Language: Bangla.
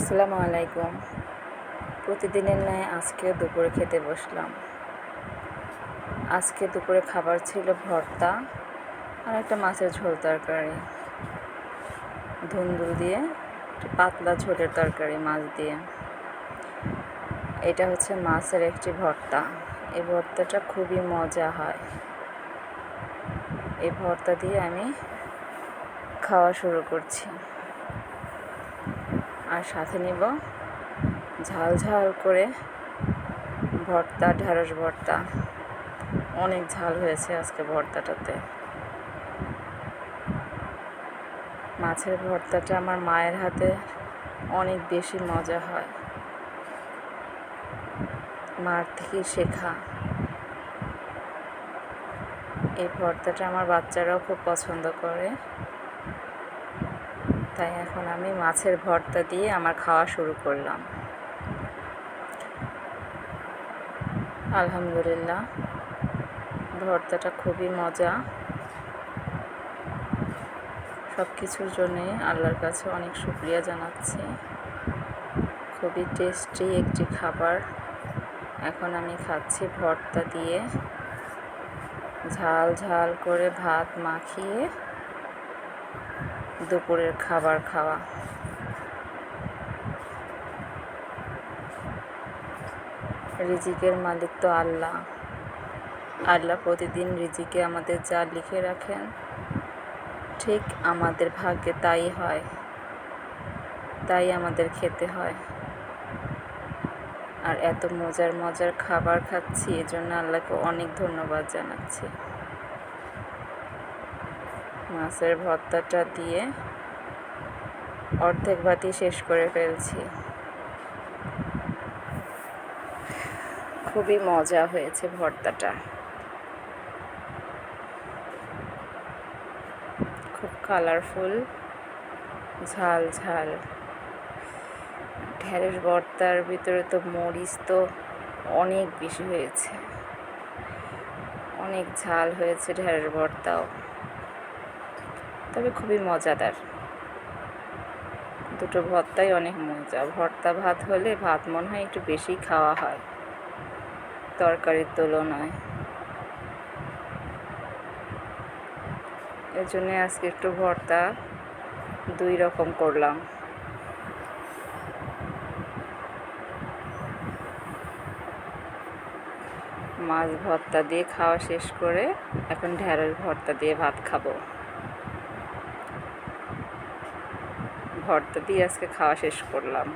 আসসালামু আলাইকুম। প্রতিদিনের ন্যায় আজকেও দুপুরে খেতে বসলাম। আজকে দুপুরে খাবার ছিল ভর্তা আর একটা মাছের ঝোল তরকারি। ধুন্দুল দিয়ে একটু পাতলা ঝোলের তরকারি মাছ দিয়ে। এটা হচ্ছে মাছের একটি ভর্তা। এই ভর্তাটা খুবই মজা হয়। এই ভর্তা দিয়ে আমি খাওয়া শুরু করছি। আর সাথে নিব ঝাল ঝাল করে ভর্তা, ঢেঁড়স ভর্তা। অনেক ঝাল হয়েছে আজকে ভর্তাটাতে। মাছের ভর্তাটা আমার মায়ের হাতে অনেক বেশি মজা হয়। মার থেকেই শেখা। এই ভর্তাটা আমার বাচ্চারাও খুব পছন্দ করে। তাই এখন আমি মাছের ভর্তা দিয়ে আমার খাওয়া শুরু করলাম। আলহামদুলিল্লাহ, ভর্তাটা খুবই মজা। সব কিছুর জন্যে আল্লাহর কাছে অনেক শুক্রিয়া জানাচ্ছি। খুবই টেস্টি একটি খাবার। এখন আমি খাচ্ছি ভর্তা দিয়ে। ঝাল ঝাল করে ভাত মাখিয়ে দুপুরের খাবার খাওয়া। রিজিকের মালিক তো আল্লাহ। আল্লাহ প্রতিদিন রিজিকে আমাদের যা লিখে রাখেন, ঠিক আমাদের ভাগ্যে তাই হয়, তাই আমাদের খেতে হয়। আর এত মজার মজার খাবার খাচ্ছি, এজন্য আল্লাহকে অনেক ধন্যবাদ জানাচ্ছি। মাছের ভর্তাটা দিয়ে অর্ধেক বাতি শেষ করে ফেলছি। খুবই মজা হয়েছে ভর্তাটা। খুব কালারফুল ঝাল ঝাল। ঢ্যাঁড়স ভর্তার ভিতরে তো মরিচ তো অনেক বেশি হয়েছে। অনেক ঝাল হয়েছে ঢ্যাঁড়স ভর্তাও। তবে খুবই মজাদার। দুটো ভর্তাই অনেক মজা। ভর্তা ভাত হলে ভাত মনে হয় একটু বেশি খাওয়া হয়। তরকারির তুলনায়। এর জন্যে আজকে একটু ভর্তা দুই রকম করলাম। মাছ ভর্তা দিয়ে খাওয়া শেষ করে এখন ঢ্যাঁড়স ভর্তা দিয়ে ভাত খাব। ভর্তা দিয়ে আজকে খাওয়া শেষ করলাম।